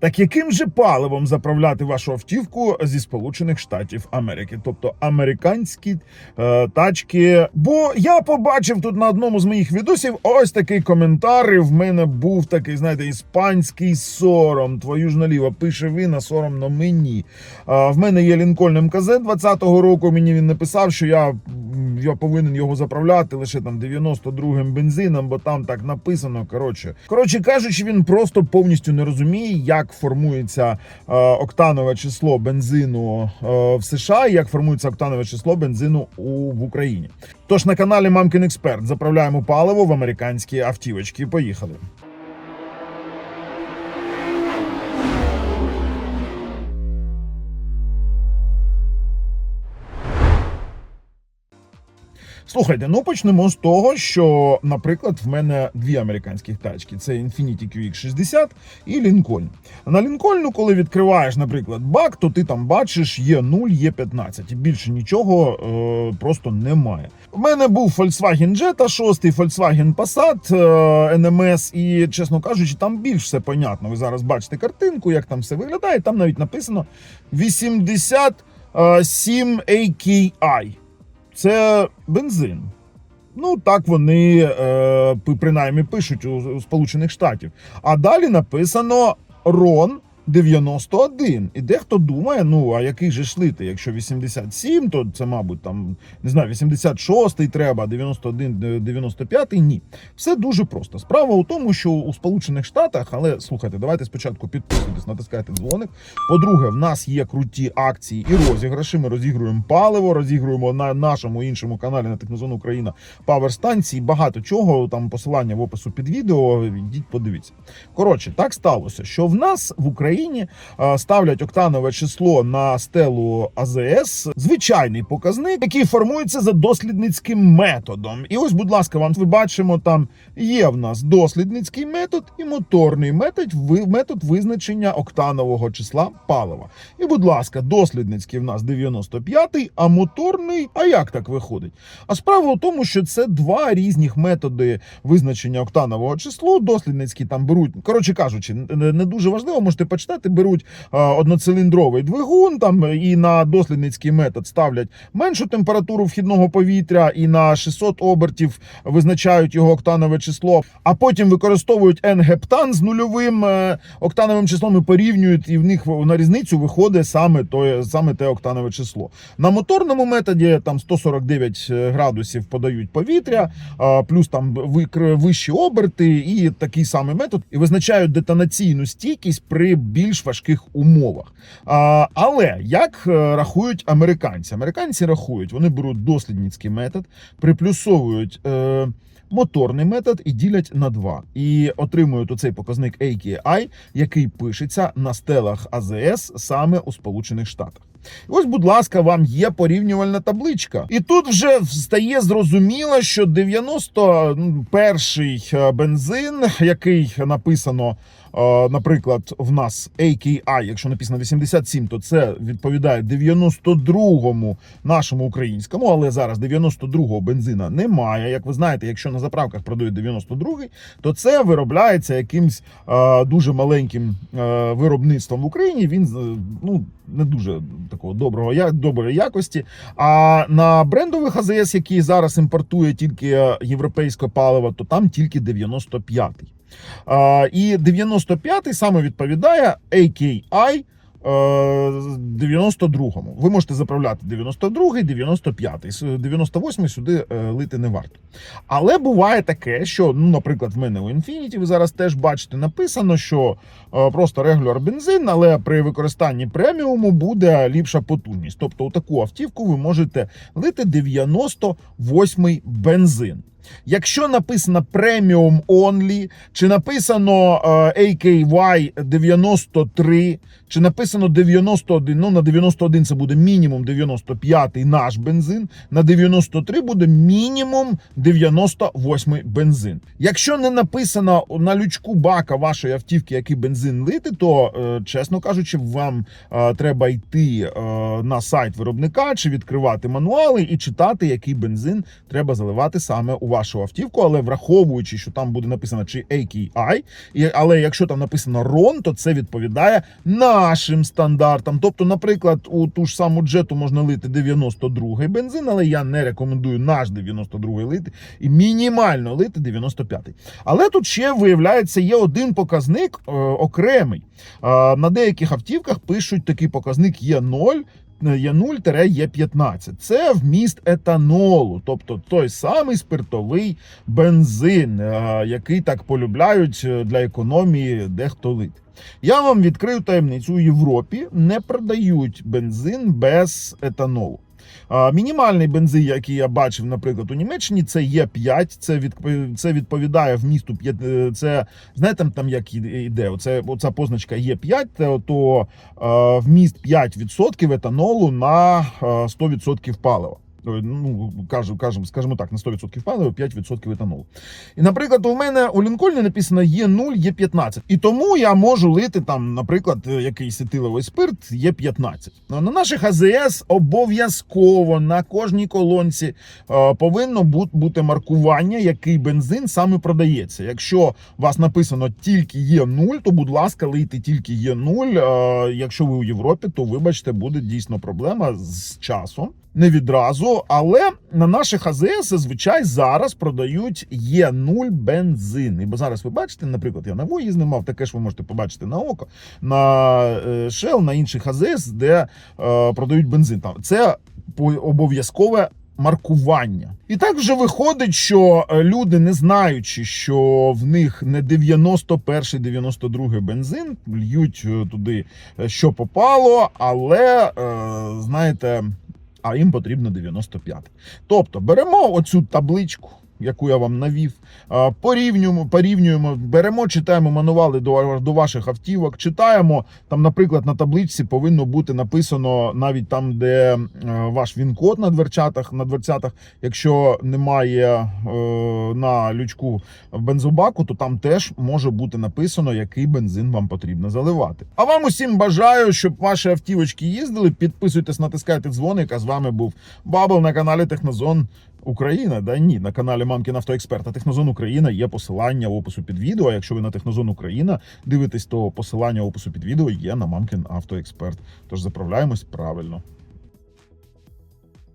Так яким же паливом заправляти вашу автівку зі Сполучених Штатів Америки, тобто американські е, тачки? Бо я побачив тут на одному з моїх відосів ось такий коментар. і В мене був такий, знаєте, іспанський сором. Твою ж наліво пише він, а соромно мені. Е, в мене є Лінкольн МКЗ 20-го року. Мені він написав, що я, я повинен його заправляти лише там 92-м бензином, бо там так написано. Коротше, коротше кажучи, він просто повністю не розуміє, як формується е, октанове число бензину е, в США, і як формується октанове число бензину у, в Україні. Тож на каналі Мамкін Експерт заправляємо паливо в американські автівочки. Поїхали. Слухайте, ну почнемо з того, що, наприклад, в мене дві американських тачки: це Infiniti QX60 і Lincoln. На Lincoln, коли відкриваєш, наприклад, бак, то ти там бачиш є 0, є 15. І більше нічого е, просто немає. У мене був Volkswagen Jetta 6, Volkswagen Passat е, NMS, і, чесно кажучи, там більш все понятно. Ви зараз бачите картинку, як там все виглядає. Там навіть написано 87 AKI це бензин. Ну, так вони е, принаймні пишуть у, у Сполучених Штатів. А далі написано Рон 91. І дехто думає, ну а який же шлити? Якщо 87, то це, мабуть, там не знаю, 86 треба, а 91, 95 ні. Все дуже просто. Справа у тому, що у Сполучених Штатах, але слухайте, давайте спочатку підписуйтесь, натискайте дзвоник. По-друге, в нас є круті акції і розіграші. Ми розігруємо паливо, розігруємо на нашому іншому каналі на Технозону Україна павер станції. Багато чого. Там посилання в опису під відео. Йдіть, подивіться. Коротше, так сталося, що в нас в Україні е, ставлять октанове число на стелу АЗС, звичайний показник, який формується за дослідницьким методом. І ось, будь ласка, вам ви бачимо, там є в нас дослідницький метод і моторний метод, метод визначення октанового числа палива. І, будь ласка, дослідницький в нас 95-й, а моторний. А як так виходить? А справа в тому, що це два різних методи визначення октанового числу. Дослідницькі там беруть, коротше кажучи, не дуже важливо, можете почитати. Беруть е, одноциліндровий двигун там і на дослідницький метод ставлять меншу температуру вхідного повітря, і на 600 обертів визначають його октанове число. А потім використовують N-гептан з нульовим е, октановим числом і порівнюють, і в них на різницю виходить саме то саме те октанове число. На моторному методі там 149 градусів подають повітря, плюс там вищі оберти, і такий самий метод, і визначають детонаційну стійкість при більш важких умовах. Але як е, рахують американці? Американці рахують, вони беруть дослідницький метод, приплюсовують. Е, Моторний метод і ділять на два, і отримують оцей показник AKI, який пишеться на стелах АЗС саме у Сполучених Штатах. І Ось, будь ласка, вам є порівнювальна табличка. І тут вже стає зрозуміло, що 91-й е, бензин, який написано, наприклад, в нас AKI, якщо написано 87, то це відповідає 92-му нашому українському, але зараз 92-го бензина немає. Як ви знаєте, якщо на заправках продають 92-й, то це виробляється якимсь дуже маленьким виробництвом в Україні. Він ну не дуже такого доброго я доброї якості. А на брендових АЗС, які зараз імпортує тільки е, європейське паливо, то там тільки 95-й. І 95-й саме відповідає AKI. е, 92-му. Ви можете заправляти 92-й, 95-й. 98-й сюди е, лити не варто. Але буває таке, що, ну, наприклад, в мене у Infiniti, ви зараз теж бачите, написано, що е, просто регуляр бензин, але при використанні преміуму буде ліпша потужність. Тобто, у таку автівку ви можете лити 98-й бензин. Якщо написано преміум only, чи написано е, AKY 93, чи написано 91, ну на 91 це буде мінімум 95 наш бензин, на 93 буде мінімум 98 бензин. Якщо не написано на лючку бака вашої автівки, який бензин лити, то е, чесно кажучи, вам е, треба йти на сайт виробника чи відкривати мануали і читати, який бензин треба заливати саме у вашу автівку, але враховуючи, що там буде написано чи AKI, але якщо там написано RON, то це відповідає нашим стандартам. Тобто, наприклад, у ту ж саму джету можна лити 92-й бензин, але я не рекомендую наш 92-й лити і мінімально лити 95-й. Але тут ще виявляється є один показник е, окремий. Е, на деяких автівках пишуть такий показник є 0. Є 0-Є15. Це вміст етанолу, тобто той самий спиртовий бензин, е, який так полюбляють е, для економії дехто лит. Я вам відкрию таємницю у Європі не продають бензин без етанолу. Мінімальний бензин, який я бачив, наприклад, у Німеччині, це є 5 Це це відповідає вмісту 5, е, Це знаєте, там, як іде. Оце оця позначка є 5 то, вміст 5% етанолу на е, 100% палива. Е, Ну, кажу, кажемо, скажімо так, на 100% палива, 5% етанолу. І, наприклад, у мене у Лінкольні написано є 0, є 15. І тому я можу лити там, наприклад, е, якийсь етиловий спирт є 15. На наших АЗС обов'язково на кожній колонці е, повинно бути маркування, який бензин саме продається. Якщо у вас написано тільки є 0, то будь ласка, лийте тільки є 0. Е, Якщо ви у Європі, то вибачте, буде дійсно проблема з часом. Не відразу, але на наших АЗС зазвичай зараз продають є 0 бензин. І бо зараз ви бачите, наприклад, я на Вої знімав, таке ж ви можете побачити на око, на е, Shell, на інших АЗС, де е, продають бензин. Там це обов'язкове маркування. І так вже виходить, що е, люди, не знаючи, що в них не 91 92 бензин, льють е, туди е, що попало, але е, знаєте. А їм потрібно 95. Тобто беремо оцю табличку, яку я вам навів, порівнюємо, порівнюємо, беремо, читаємо мануали до, до ваших автівок, читаємо там, наприклад, на табличці повинно бути написано навіть там, де е, ваш він-код на дверцятах, на дверцятах. Якщо немає е, на лючку бензобаку, то там теж може бути написано, який бензин вам потрібно заливати. А вам усім бажаю, щоб ваші автівочки їздили. Підписуйтесь, натискайте дзвоник. А з вами був Бабл на каналі Технозон. Україна, да ні, на каналі Мамкін Автоексперт. на Технозон Україна є посилання опису під відео. А якщо ви на Технозон Україна дивитесь, то посилання опису під відео є на Мамкін Автоексперт. Тож заправляємось правильно.